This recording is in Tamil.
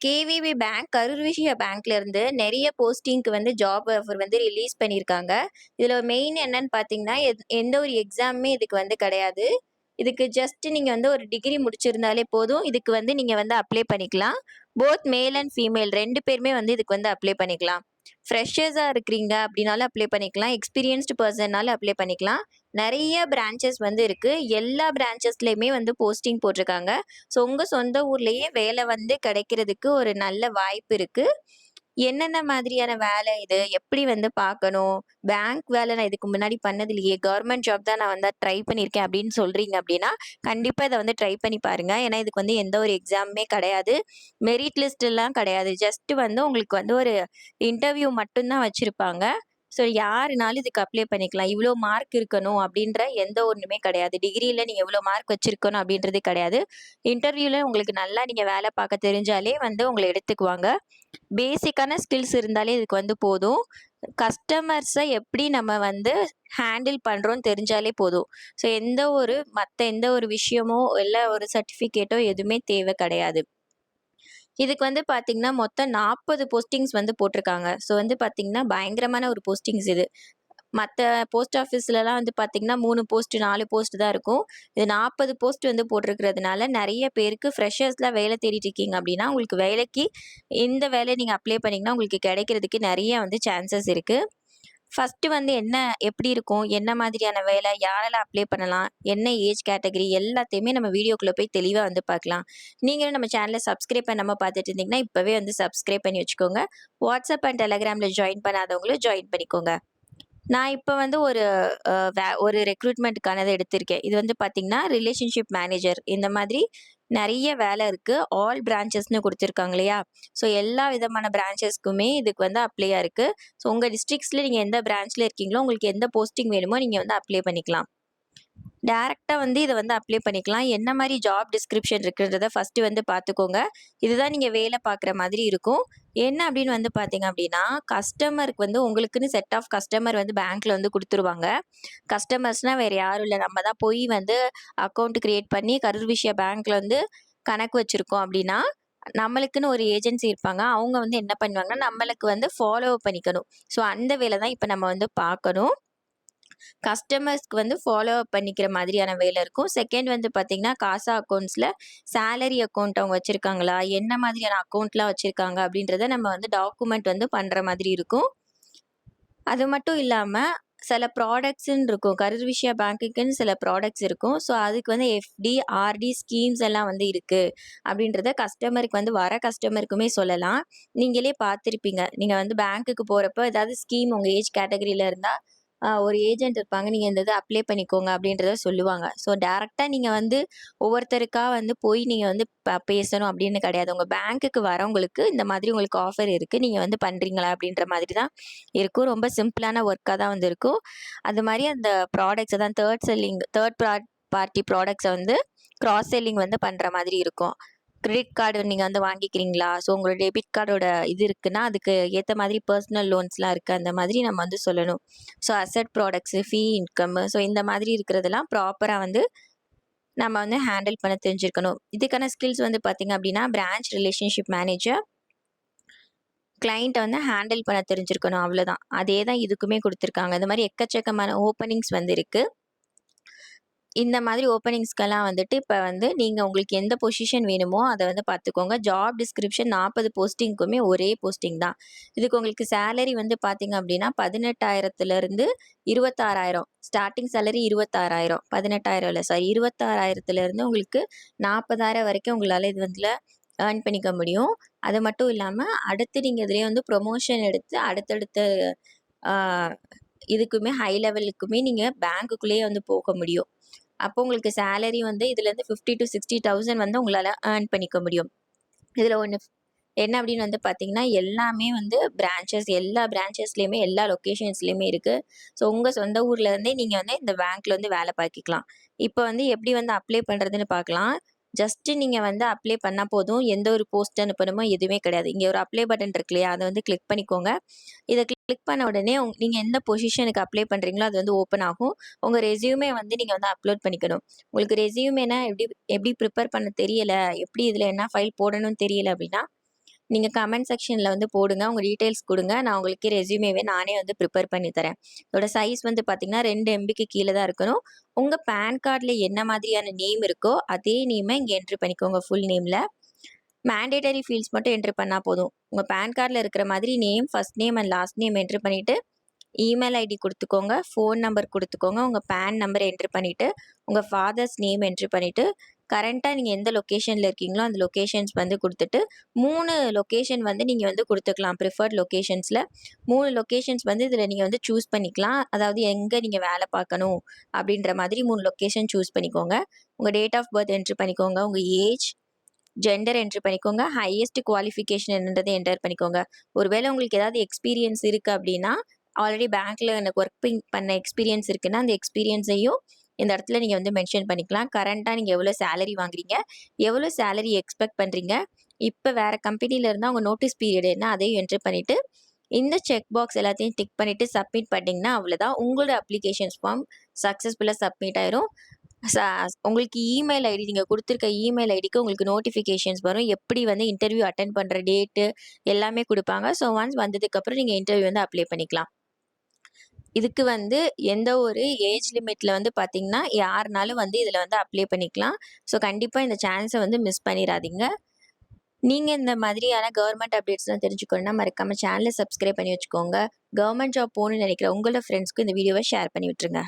கேவிபி பேங்க், கரூர் விஷய பேங்க்ல இருந்து போஸ்டிங்க்கு வந்து ஜாப் ஆஃபர் வந்து ரிலீஸ் பண்ணியிருக்காங்க. இதுல மெயின் என்னன்னு பார்த்தீங்கன்னா, எத் எந்த ஒரு எக்ஸாமுமே இதுக்கு வந்து கிடையாது. இதுக்கு ஜஸ்ட் நீங்க வந்து ஒரு டிகிரி முடிச்சிருந்தாலே போதும். இதுக்கு வந்து நீங்க வந்து அப்ளை பண்ணிக்கலாம். போத் மேல் அண்ட் ஃபீமேல் ரெண்டு பேருமே வந்து இதுக்கு வந்து அப்ளை பண்ணிக்கலாம். ஃப்ரெஷர்ஸாக இருக்கிறீங்க அப்படின்னாலும் அப்ளை பண்ணிக்கலாம். எக்ஸ்பீரியன்ஸ்டு பர்சன்னாலும் அப்ளை பண்ணிக்கலாம். நிறைய பிரான்ச்சஸ் வந்து இருக்கு. எல்லா பிரான்ச்சஸ்லேயுமே வந்து போஸ்டிங் போட்டிருக்காங்க. ஸோ உங்க சொந்த ஊர்லயே வேலை வந்து கிடைக்கிறதுக்கு ஒரு நல்ல வாய்ப்பு இருக்கு. என்னென்ன மாதிரியான வேலை இது? எப்படி வந்து பார்க்கணும்? பேங்க் வேலை நான் இதுக்கு முன்னாடி பண்ணது இல்லையே! கவர்மெண்ட் ஜாப் தான் நான் வந்து ட்ரை பண்ணியிருக்கேன் அப்படின்னு சொல்கிறீங்க அப்படின்னா, கண்டிப்பாக இதை வந்து ட்ரை பண்ணி பாருங்கள் ஏன்னா இதுக்கு வந்து எந்த ஒரு எக்ஸாமுமே கிடையாது. மெரிட் லிஸ்ட்லாம் கிடையாது. ஜஸ்ட் வந்து உங்களுக்கு வந்து ஒரு இன்டர்வியூ மட்டும்தான் வச்சுருப்பாங்க ஸோ யாருனாலும் இதுக்கு அப்ளை பண்ணிக்கலாம். இவ்வளோ மார்க் இருக்கணும் அப்படின்ற எந்த ஒன்றுமே கிடையாது. டிகிரியில் நீங்கள் எவ்வளோ மார்க் வச்சிருக்கணும் அப்படின்றது கிடையாது. இன்டர்வியூவில் உங்களுக்கு நல்லா நீங்கள் வேலை பார்க்க தெரிஞ்சாலே வந்து உங்களை எடுத்துக்குவாங்க. பேசிக்கான ஸ்கில்ஸ் இருந்தாலே இதுக்கு வந்து போதும். கஸ்டமர்ஸை எப்படி நம்ம வந்து ஹேண்டில் பண்ணுறோன்னு தெரிஞ்சாலே போதும். ஸோ எந்த ஒரு மற்ற எந்த ஒரு விஷயமோ, இல்லை ஒரு சர்டிஃபிகேட்டோ எதுவுமே தேவை கிடையாது. இதுக்கு வந்து பார்த்தீங்கன்னா, மொத்தம் 40 போஸ்டிங்ஸ் வந்து போட்டிருக்காங்க. ஸோ வந்து பார்த்தீங்கன்னா, பயங்கரமான ஒரு போஸ்டிங்ஸ் இது. மற்ற போஸ்ட் ஆஃபீஸ்லலாம் வந்து பார்த்தீங்கன்னா, மூணு போஸ்ட், நாலு போஸ்ட் தான் இருக்கும். இது 40 போஸ்ட் வந்து போட்டிருக்கிறதுனால, நிறைய பேருக்கு ஃப்ரெஷர்ஸ்லாம் வேலை தேடிட்டு இருக்கீங்க அப்படின்னா, உங்களுக்கு வேலைக்கு இந்த வேலையை நீங்கள் அப்ளை பண்ணிங்கன்னா உங்களுக்கு கிடைக்கிறதுக்கு நிறைய வந்து சான்சஸ் இருக்குது ஃபஸ்ட்டு வந்து என்ன எப்படி இருக்கும்? என்ன மாதிரியான வேலை? யாரெல்லாம் அப்ளை பண்ணலாம்? என்ன ஏஜ் கேட்டகரி? எல்லாத்தையுமே நம்ம வீடியோக்குள்ளே போய் தெளிவாக வந்து பார்க்கலாம். நீங்களும் நம்ம சேனலை சப்ஸ்கிரைப் பண்ணாமல் பார்த்துட்டு இருந்தீங்கன்னா, இப்போவே வந்து சப்ஸ்கிரைப் பண்ணி வச்சுக்கோங்க. வாட்ஸ்அப் அண்ட் டெலகிராம்ல ஜாயின் பண்ணாதவங்களும் ஜாயின் பண்ணிக்கோங்க. நான் இப்போ வந்து ஒரு வே ஒரு ரெக்ரூட்மெண்ட்டுக்கானதை எடுத்திருக்கேன். இது வந்து பார்த்திங்கன்னா ரிலேஷன்ஷிப் மேனேஜர் இந்த மாதிரி நிறைய வேலை இருக்குது ஆல் பிரான்ச்சஸ்ன்னு கொடுத்துருக்காங்க இல்லையா? ஸோ எல்லா விதமான பிரான்ச்சஸ்க்குமே இதுக்கு வந்து அப்ளையாக இருக்குது ஸோ உங்கள் டிஸ்ட்ரிக்ஸில் நீங்கள் எந்த பிரான்ச்சில் இருக்கீங்களோ, உங்களுக்கு எந்த போஸ்டிங் வேணுமோ நீங்கள் வந்து அப்ளை பண்ணிக்கலாம். டேரெக்டாக வந்து இதை வந்து அப்ளை பண்ணிக்கலாம். என்ன மாதிரி ஜாப் டிஸ்கிரிப்ஷன் இருக்குன்றத ஃபர்ஸ்ட்டு வந்து பார்த்துக்கோங்க. இதுதான் நீங்கள் வேலை பார்க்குற மாதிரி இருக்கும். என்ன அப்படின்னு வந்து பார்த்தீங்க அப்படின்னா, கஸ்டமருக்கு வந்து உங்களுக்குன்னு செட் ஆஃப் கஸ்டமர் வந்து பேங்க்கில் வந்து கொடுத்துருவாங்க கஸ்டமர்ஸ்னால் வேறு யாரும் இல்லை நம்ம தான் போய் வந்து அக்கௌண்ட் க்ரியேட் பண்ணி கரூர் விஷயா பேங்க்ல வந்து கணக்கு வச்சுருக்கோம் அப்படின்னா, நம்மளுக்குன்னு ஒரு ஏஜென்சி இருப்பாங்க. அவங்க வந்து என்ன பண்ணுவாங்கன்னா, நம்மளுக்கு வந்து ஃபாலோ பண்ணிக்கணும். ஸோ அந்த வேலை தான் இப்போ நம்ம வந்து பார்க்கணும். கஸ்டமர்ஸ்க்கு வந்து ஃபாலோ அப் பண்ணிக்கிற மாதிரியான வேலை இருக்கும். செகண்ட் வந்து பார்த்தீங்கன்னா, காசா அக்கௌண்ட்ஸில் சேலரி அக்கௌண்ட் அவங்க வச்சுருக்காங்களா என்ன மாதிரியான அக்கௌண்ட்லாம் வச்சுருக்காங்க அப்படின்றத நம்ம வந்து டாக்குமெண்ட் வந்து பண்ணுற மாதிரி இருக்கும். அது மட்டும் இல்லாமல் சில ப்ராடக்ட்ஸ்ன்னு இருக்கும். கரூர் விஷயா பேங்க்குக்குன்னு சில ப்ராடக்ட்ஸ் இருக்கும். ஸோ அதுக்கு வந்து எஃப்டி, ஆர்டி ஸ்கீம்ஸ் எல்லாம் வந்து இருக்குது அப்படின்றத கஸ்டமருக்கு வந்து வர கஸ்டமருக்குமே சொல்லலாம். நீங்களே பார்த்துருப்பீங்க நீங்கள் வந்து பேங்க்குக்கு போகிறப்ப ஏதாவது ஸ்கீம் உங்கள் ஏஜ் கேட்டகரியில் இருந்தால் ஒரு ஏஜென்ட் இருப்பாங்க. நீங்கள் இந்த இதை அப்ளை பண்ணிக்கோங்க அப்படின்றத சொல்லுவாங்க. ஸோ டேரெக்டாக நீங்கள் வந்து ஒவ்வொருத்தருக்காக வந்து போய் நீங்கள் வந்து ப பேசணும் அப்படின்னு கிடையாது. உங்கள் பேங்க்குக்கு வரவங்களுக்கு இந்த மாதிரி உங்களுக்கு ஆஃபர் இருக்குது நீங்கள் வந்து பண்ணுறீங்களா அப்படின்ற மாதிரி தான் இருக்கும். ரொம்ப சிம்பிளான ஒர்க்காக தான் வந்து இருக்கும். அது மாதிரி அந்த ப்ராடக்ட்ஸ் தான் தேர்ட் செல்லிங் தேர்ட் ப்ரா பார்ட்டி ப்ராடக்ட்ஸை வந்து கிராஸ் செல்லிங் வந்து பண்ணுற மாதிரி இருக்கும். கிரெடிட் கார்டு நீங்கள் வந்து வாங்கிக்கிறீங்களா? ஸோ உங்களோட டெபிட் கார்டோட இது இருக்குன்னா, அதுக்கு ஏற்ற மாதிரி பர்சனல் லோன்ஸ்லாம் இருக்குது அந்த மாதிரி நம்ம வந்து சொல்லணும். So asset products fee income so இந்த மாதிரி இருக்கிறதெல்லாம் ப்ராப்பராக வந்து நம்ம வந்து ஹேண்டில் பண்ண தெரிஞ்சிருக்கணும். இதுக்கான ஸ்கில்ஸ் வந்து பார்த்தீங்க அப்படின்னா, பிரான்ச் ரிலேஷன்ஷிப் மேனேஜர் கிளைண்ட்டை வந்து ஹேண்டில் பண்ண தெரிஞ்சிருக்கணும். அவ்வளோதான். அதே தான் இதுக்குமே கொடுத்துருக்காங்க இந்த மாதிரி எக்கச்சக்கமான ஓப்பனிங்ஸ் வந்து இருக்குது இந்த மாதிரி ஓப்பனிங்ஸ்க்கெல்லாம் வந்துட்டு இப்போ வந்து நீங்கள் உங்களுக்கு எந்த பொசிஷன் வேணுமோ, அதை வந்து பார்த்துக்கோங்க. ஜாப் டிஸ்கிரிப்ஷன் 40 போஸ்டிங்க்குமே ஒரே போஸ்டிங் தான். இதுக்கு உங்களுக்கு சேலரி வந்து பார்த்தீங்க அப்படின்னா, பதினெட்டாயிரத்துலேருந்து இருபத்தாறாயிரம் ஸ்டார்டிங் சேலரி இருபத்தாறாயிரம் பதினெட்டாயிரம் இல்லை சாரி 26,000லிருந்து உங்களுக்கு 40,000 வரைக்கும் உங்களால் இது வந்து ஏர்ன் பண்ணிக்க முடியும். அது மட்டும் இல்லாமல் அடுத்து நீங்கள் இதிலே வந்து ப்ரொமோஷன் எடுத்து அடுத்தடுத்த இதுக்குமே ஹை லெவலுக்குமே நீங்கள் பேங்க்குக்குள்ளேயே வந்து போக முடியும். அப்போ உங்களுக்கு சேலரி வந்து இதுலேருந்து 50,000-60,000 வந்து உங்களால் ஏர்ன் பண்ணிக்க முடியும். இதில் ஒன்று என்ன அப்படின்னு வந்து பார்த்தீங்கன்னா, எல்லாமே வந்து பிரான்ச்சஸ் எல்லா பிரான்ச்சஸ்லேயுமே எல்லா லொக்கேஷன்ஸ்லேயுமே இருக்குது ஸோ உங்கள் சொந்த ஊர்லேருந்தே இருந்தே வந்து இந்த பேங்க்கில் வந்து வேலை பார்க்கிக்கலாம் இப்போ வந்து எப்படி வந்து அப்ளை பண்ணுறதுன்னு பார்க்கலாம். ஜஸ்ட் நீங்கள் வந்து அப்ளை பண்ணால் போதும். எந்த ஒரு போஸ்ட் அனுப்பணுமோ எதுவுமே கிடையாது. இங்கே ஒரு அப்ளை பட்டன் இருக்கு இல்லையா? அதை வந்து கிளிக் பண்ணிக்கோங்க. இதை கிளிக் பண்ண உடனே உங் நீங்கள் எந்த பொசிஷனுக்கு அப்ளை பண்ணுறீங்களோ அது வந்து ஓப்பன் ஆகும். உங்கள் ரெஸ்யூமே வந்து நீங்கள் வந்து அப்லோட் பண்ணிக்கணும். உங்களுக்கு ரெசியூமேனா எப்படி எப்படி ப்ரிப்பேர் பண்ண தெரியலை எப்படி இதில் என்ன ஃபைல் போடணும்னு தெரியல அப்படின்னா, நீங்கள் கமெண்ட் செக்ஷனில் வந்து போடுங்க. உங்கள் டீட்டெயில்ஸ் கொடுங்க நான் உங்களுக்கு ரெசியூமேவே நானே வந்து ப்ரிப்பேர் பண்ணி தரேன். இதோட சைஸ் வந்து பார்த்தீங்கன்னா ரெண்டு எம்பிக்கு கீழே தான் இருக்கணும். உங்கள் பேன் கார்டில் என்ன மாதிரியான நேம் இருக்கோ, அதே நேமை இங்கே என்ட்ரி பண்ணிக்கோங்க ஃபுல் நேமில் மேண்டேட்டரி ஃபீல்ட்ஸ் மட்டும் என்ட்ரி பண்ணால் போதும். உங்கள் பேன் கார்டில் இருக்கிற மாதிரி name, first name and last name entry பண்ணிவிட்டு இமெயில் ஐடி கொடுத்துக்கோங்க ஃபோன் நம்பர் கொடுத்துக்கோங்க உங்கள் பேன் நம்பர் என்ட்ரு பண்ணிவிட்டு உங்கள் ஃபாதர்ஸ் நேம் என்ட்ரு பண்ணிவிட்டு கரெண்ட்டாக நீங்கள் எந்த லொக்கேஷனில் இருக்கீங்களோ, அந்த லொக்கேஷன்ஸ் வந்து கொடுத்துட்டு மூணு லொக்கேஷன் வந்து நீங்கள் வந்து கொடுத்துக்கலாம் ப்ரிஃபர்ட் லொக்கேஷன்ஸில் மூணு லொக்கேஷன்ஸ் வந்து இதில் நீங்கள் வந்து சூஸ் பண்ணிக்கலாம். அதாவது எங்கே நீங்கள் வேலை பார்க்கணும் அப்படின்ற மாதிரி மூணு லொக்கேஷன் சூஸ் பண்ணிக்கோங்க. உங்கள் டேட் ஆஃப் பர்த் என்ட்ரு பண்ணிக்கோங்க. உங்கள் ஏஜ், ஜெண்டர் என்ட்ரு பண்ணிக்கோங்க. ஹையஸ்ட் குவாலிஃபிகேஷன் என்னன்றதை என்டர் பண்ணிக்கோங்க. ஒருவேளை உங்களுக்கு ஏதாவது எக்ஸ்பீரியன்ஸ் இருக்குது அப்படின்னா, ஆல்ரெடி பேங்க்ல எனக்கு ஒர்க் பிங் பண்ண எக்ஸ்பீரியன்ஸ் இருக்குன்னா, அந்த எக்ஸ்பீரியன்ஸையும் இந்த இடத்துல நீங்கள் வந்து மென்ஷன் பண்ணிக்கலாம். கரண்ட்டாக நீங்கள் எவ்வளோ சேலரி வாங்குறீங்க? எவ்வளோ சேலரி எக்ஸ்பெக்ட் பண்ணுறீங்க இப்போ வேறு கம்பெனியில் இருந்தால் உங்கள் நோட்டீஸ் பீரியட் என்ன? அதையும் என்ட்ரி பண்ணிவிட்டு இந்த செக் பாக்ஸ் எல்லாத்தையும் டிக் பண்ணிவிட்டு சப்மிட் பண்ணிங்கன்னா அவ்வளோதான். உங்களோட அப்ளிகேஷன்ஸ் ஃபார்ம் சக்ஸஸ்ஃபுல்லாக சப்மிட் ஆயிரும். ச உங்களுக்கு இமெயில் ஐடி நீங்கள் கொடுத்துருக்க இமெயில் ஐடிக்கு உங்களுக்கு நோட்டிஃபிகேஷன்ஸ் வரும். எப்படி வந்து இன்டர்வியூ அட்டன் பண்ணுற டேட்டு எல்லாமே கொடுப்பாங்க ஸோ ஒன்ஸ் வந்ததுக்கப்புறம் நீங்கள் இன்டர்வியூ வந்து அப்ளை பண்ணிக்கலாம். இதுக்கு வந்து எந்த ஒரு ஏஜ் லிமிட்ல வந்து பார்த்தீங்கன்னா, யாருனாலும் வந்து இதில் வந்து அப்ளை பண்ணிக்கலாம். ஸோ கண்டிப்பாக இந்த சான்ஸை வந்து மிஸ் பண்ணிடாதீங்க நீங்கள் இந்த மாதிரியான கவர்மெண்ட் அப்டேட்ஸ்லாம் தெரிஞ்சுக்கணும்னா, மறக்காம சேனலை சப்ஸ்கிரைப் பண்ணி வச்சுக்கோங்க. கவர்மெண்ட் ஜாப் போகணும்னு நினைக்கிற உங்களோட ஃப்ரெண்ட்ஸ்க்கு இந்த வீடியோவை ஷேர் பண்ணி விட்டுருங்க.